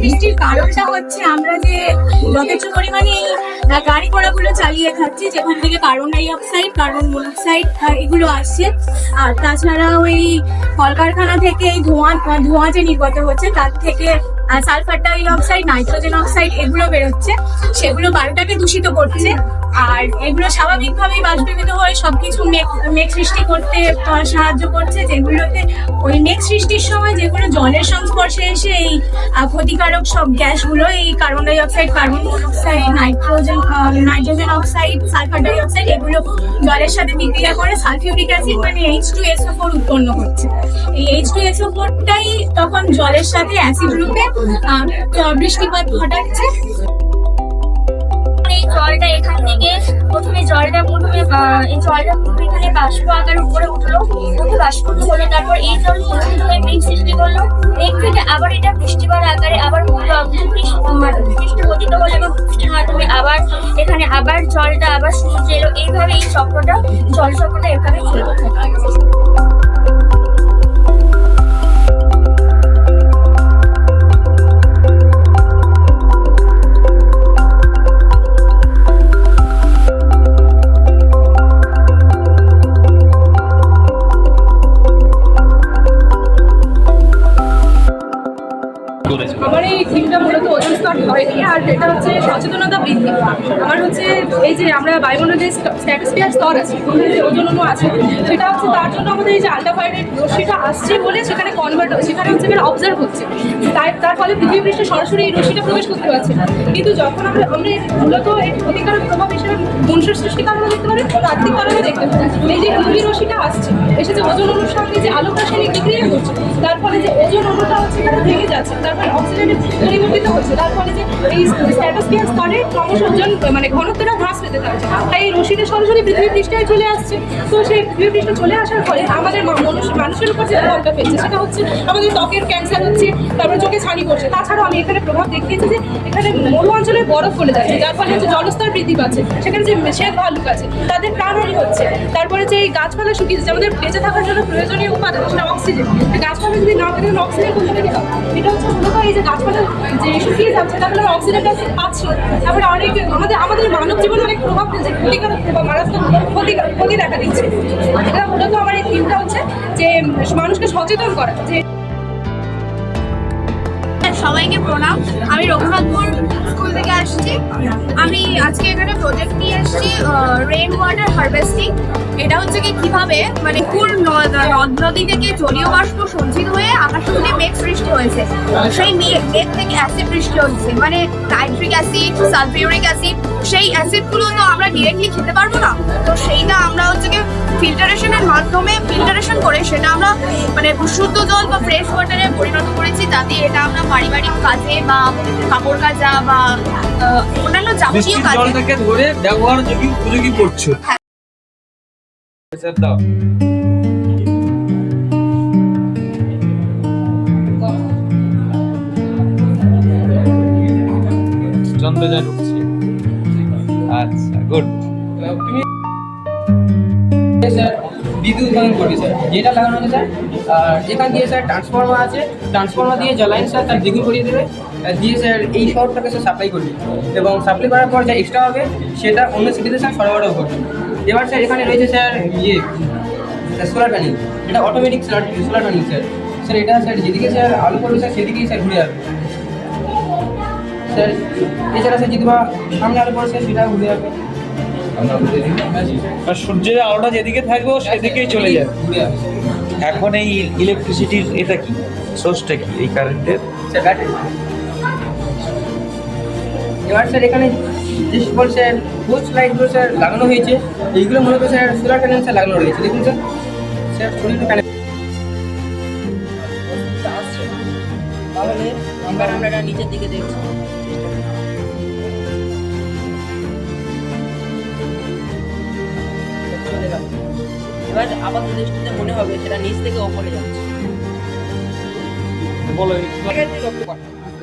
বৃষ্টির কারণটা হচ্ছে আমরা যে যথেষ্ট পরিমাণে গাড়ি ঘোড়াগুলো চালিয়ে থাকছি যেখান থেকে carbon dioxide, carbon monoxide এগুলো আসছে। আর তাছাড়া ওই কলকারখানা থেকে এই ধোঁয়া ধোঁয়া যে নির্গত হচ্ছে, তার থেকে sulphur dioxide, nitrogen oxide এগুলো বেরোচ্ছে। সেগুলো বায়ুটাকে দূষিত করছে। আর এগুলো স্বাভাবিকভাবেই বাষ্পীভূত হয়ে সবকিছু মেঘ সৃষ্টি করতে সাহায্য করছে, যেগুলোতে ওই মেঘ সৃষ্টির সময় যেগুলো জলের সংস্পর্শে এসে এই ক্ষতিকারক সব গ্যাসগুলো, এই carbon dioxide carbon monoxide nitrogen nitrogen oxide sulphur dioxide এগুলো জলের সাথে বিক্রিয়া করে সালফিউরিক অ্যাসিড মানে এইচ টু এসও ফোর উৎপন্ন করছে। এই এইচ টু এসও ফোরটাই তখন জলের সাথে অ্যাসিড রূপে বৃষ্টিপাত ঘটাচ্ছে। জলটা এখান থেকে প্রথমে জলটা প্রথমে এই জলটা প্রথমে এখানে বাষ্প আকার উপরে উঠল, উঠে বাষ্প হলো। তারপর এই জল হয়ে মেঘ সৃষ্টি করল। মেঘ থেকে আবার এটা বৃষ্টিপাত আকারে আবার বৃষ্টি পতিত হলো এবং বৃষ্টির মাধ্যমে আবার এখানে আবার জলটা, আবার সমুদ্রে এলো। এইভাবে এই চক্রটা, জল চক্রটা এভাবে চলতে থাকে। করেছে। আমার এই থিমটা মূলত ওজন স্তর নিয়ে আর এটা হচ্ছে সচেতনতা বৃদ্ধি। আমার হচ্ছে এই যে আমরা বায়ুমণ্ডলের যে স্ট্যাটিস্টিয়ার স্তর আছে যে ওজন অণু আছে, সেটা হচ্ছে তার জন্য আমাদের এই যে আল্ট্রাভায়োলেট রশ্মিটা আসছে বলে সেখানে কনভার্ট সেখানে হচ্ছে এখানে অবজার্ভ হচ্ছে। তাই, তার ফলে পৃথিবী পৃষ্ঠে সরাসরি এই রশ্মিটা প্রবেশ করতে পারছে না। কিন্তু যখন আমরা আমরা এর মূলত এই ক্ষতিকারক প্রভাব হিসেবে মনুষ্য সৃষ্টি কারণে দেখতে পারি প্রাকৃতিক কারণে দেখতে পারি। এই যে ইউভি রশ্মিটা আসছে এসে যে ওজন অণুর সঙ্গে যে আলোক রাসায়নিক বিক্রিয়া করছে, তার ফলে যে ওজন অণুটা হচ্ছে এখানে ভেঙে যাচ্ছে তারপরে অক্সিজেনে পরিবর্তিত হচ্ছে তার ফলে যে এই স্ট্যাটাসফিয়ার স্তরে ক্রমশ ওজন মানে ঘনত্বটা হ্রাস পেতে থাকছে তাই এই রশিটা সরাসরি পৃথিবী পৃষ্ঠে চলে আসছে। তো সেই পৃথিবী পৃষ্ঠে চলে আসার ফলে আমাদের মানুষ মানুষের উপর যে প্রভাবটা ফেলছে, সেটা হচ্ছে আমাদের ত্বকের ক্যান্সার হচ্ছে, তারপরে চোখে ছানি পড়ছে। তাছাড়াও আমি এখানে প্রভাব দেখিয়েছি যে এখানে মরু অঞ্চলে বরফ পড়ে যাচ্ছে যার ফলে হচ্ছে জলস্তর বৃদ্ধি পাচ্ছে। সেখানে যে শ্বেত ভালুক আছে, তাদের প্রাণহানি হচ্ছে। তারপরে যে এই গাছপালা শুকিয়ে যাচ্ছে আমাদের বেঁচে থাকার জন্য প্রয়োজনীয় উপাদান, সেটা অক্সিজেন গাছপালা যদি না থাকে অক্সিজেন কোথা থেকে এটা হচ্ছে মূলত এই যে গাছপালা যে শুকিয়ে যাচ্ছে, তার ফলে অক্সিজেনটা পাচ্ছি। তারপরে অনেক আমাদের আমাদের মানব জীবনে অনেক প্রভাব ফেলছে ক্ষতিকারক প্রভাব মারাত্মক ক্ষতি ক্ষতি দেখা দিচ্ছে এটা মূলত আমার এই থিমটা হচ্ছে যে মানুষকে সচেতন করা, যে সবাইকে প্রণাম আমি আসছি আমি আজকে এখানে প্রজেক্ট নিয়ে এসেছি রেইন ওয়াটার হারভেস্টিং এটা হচ্ছে কি, কীভাবে মানে পুর নদ নদ থেকে জলীয় বাষ্প সঞ্চিত হয়ে আকাশের মধ্যে মেঘ সৃষ্টি হয়েছে? সেই মেঘ মেঘ থেকে অ্যাসিড সৃষ্টি হয়েছে। মানে নাইট্রিক অ্যাসিড সালফিউরিক অ্যাসিড সেই অ্যাসিডগুলো তো আমরা ডিরেক্টলি খেতে পারব না। তো সেইটা আমরা হচ্ছে কি ফিল্টারেশনের মাধ্যমে ফিল্টারেশন করে সেটা আমরা মানে শুদ্ধ জল বা ফ্রেশ ওয়াটারে পরিণত করেছি। যাতে এটা আমরা পারিবারিক কাজে বা কাপড় কাজা বা অন্যান্য যাবতীয় কাজে জলটাকে ধরে ব্যবহার উপযোগী করছ হ্যাঁ। উৎপাদন করবে স্যার যেটা লাগানো আছে স্যার আর এখান দিয়ে স্যার ট্রান্সফর্মার আছে। ট্রান্সফর্মার দিয়ে জ্বালাইন স্যার তার দ্বিগুণ করিয়ে দেবে। দিয়ে স্যার এই শহরটাকে স্যার সাপ্লাই করবে। এবং সাপ্লাই করার পর যা এক্সট্রা হবে, সেটা অন্য সিটিতে স্যার সরবরাহ করবে। এবার স্যার এখানে রয়েছে স্যার ইয়ে সোলার প্যানেল এটা automatic solar solar panel sir sir এটা স্যার যেদিকে স্যার আলো পড়বে স্যার সেদিকেই স্যার ঘুরে যাবে স্যার এছাড়া স্যার যদি বা সামনে আলো পড়ে স্যার সেটা ঘুরে যাবে সূর্যের আলোটা যেদিকে থাকবে সেদিকেই চলে যাবে। এখন এই ইলেকট্রিসিটির এটা কি? সোর্সটা কি? এই কারেন্টের স্যার এবার স্যার এখানে যে সকল স্যার পোস্ট লাইটগুলো স্যার লাগানো হয়েছে, এইগুলো মূলত স্যার সোলার প্যানেল স্যার লাগানো রয়েছে। দেখুন স্যার স্যার সোলার প্যানেল তাহলে আমরা আমরা নিচের দিকে দেখছি। এবার আপাত দৃষ্টিতে মনে হবে সেটা নিচ থেকে ওপরে যাচ্ছে। বলো।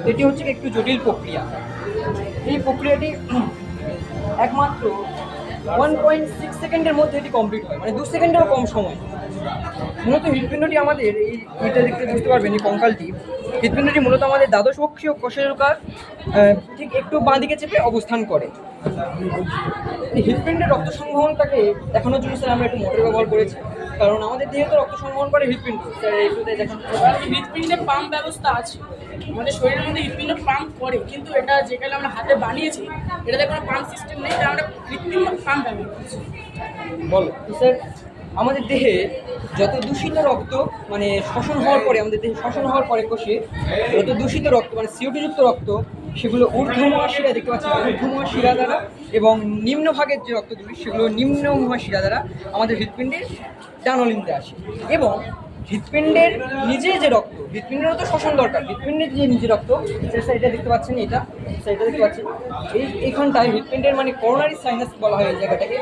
এটি হচ্ছে একটু জটিল প্রক্রিয়া। এই প্রক্রিয়াটি একমাত্র ওয়ান পয়েন্ট সিক্স সেকেন্ডের মধ্যে এটি কমপ্লিট হয়। মানে দু সেকেন্ডেরও কম সময়। মূলত হৃদপিণ্ডটি আমাদের এই এটা দেখতে বুঝতে পারবেন এই কঙ্কালটি। হৃৎপিণ্ডটি মূলত আমাদের দ্বাদশ অক্ষীয় কোষেলকার ঠিক একটু বাঁ দিকে চেপে অবস্থান করে। এই হৃৎপিণ্ডের রক্ত সংবহনটাকে দেখানোর জন্য স্যার আমরা একটু মোটর ব্যবহার করেছি। কারণ আমাদের দেহে তো রক্ত সংবহন করে দেখান হৃৎপিণ্ডে পাম্প ব্যবস্থা আছে। আমাদের শরীরের মধ্যে হৃৎপিণ্ড পাম্প করে কিন্তু এটা যেখানে আমরা হাতে বানিয়েছি এটাতে কোনো পাম্প সিস্টেম নেই তাই আমরা কৃত্রিম পাম্প ব্যবহার করছি। বলো। স্যার আমাদের দেহে যত দূষিত রক্ত মানে শ্বসন হওয়ার পরে, আমাদের দেহে শ্বসন হওয়ার পরে কোষে যত দূষিত রক্ত মানে সিওটি যুক্ত রক্ত, সেগুলো ঊর্ধ্বমহা শিরা দেখতে পাচ্ছি ঊর্ধ্বমহা শিরা দ্বারা এবং নিম্নভাগের যে রক্তগুলি, সেগুলো নিম্নমহা শিরা দ্বারা আমাদের হৃৎপিণ্ডের ডানলিনতে আসে। এবং হৃৎপিণ্ডের নিজে যে রক্ত, হৃৎপিণ্ডেরও তো শ্বসন দরকার, হৃৎপিণ্ডের যে নিজে রক্ত স্যার এটা দেখতে পাচ্ছেন এটা এটা দেখতে পাচ্ছেন, এই এইখানটায় হৃৎপিণ্ডের মানে করোনারি সাইনাস বলা হয় এই জায়গাটাকে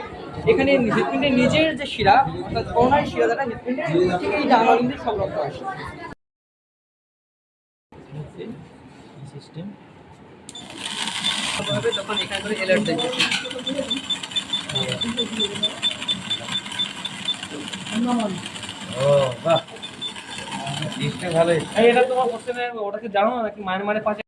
এখানে হৃৎপিণ্ডের নিজের যে শিরা অর্থাৎ করোনারি শিরা দ্বারা হৃৎপিণ্ডের ঠিক এই আসে সিস্টেম। তখন এখানে করে অ্যালার্ট দেবে ও বাহ। ভালোই। এটা তোমার কোশ্চেনে ওটাকে জানো নাকি মায়ের মারে পাশে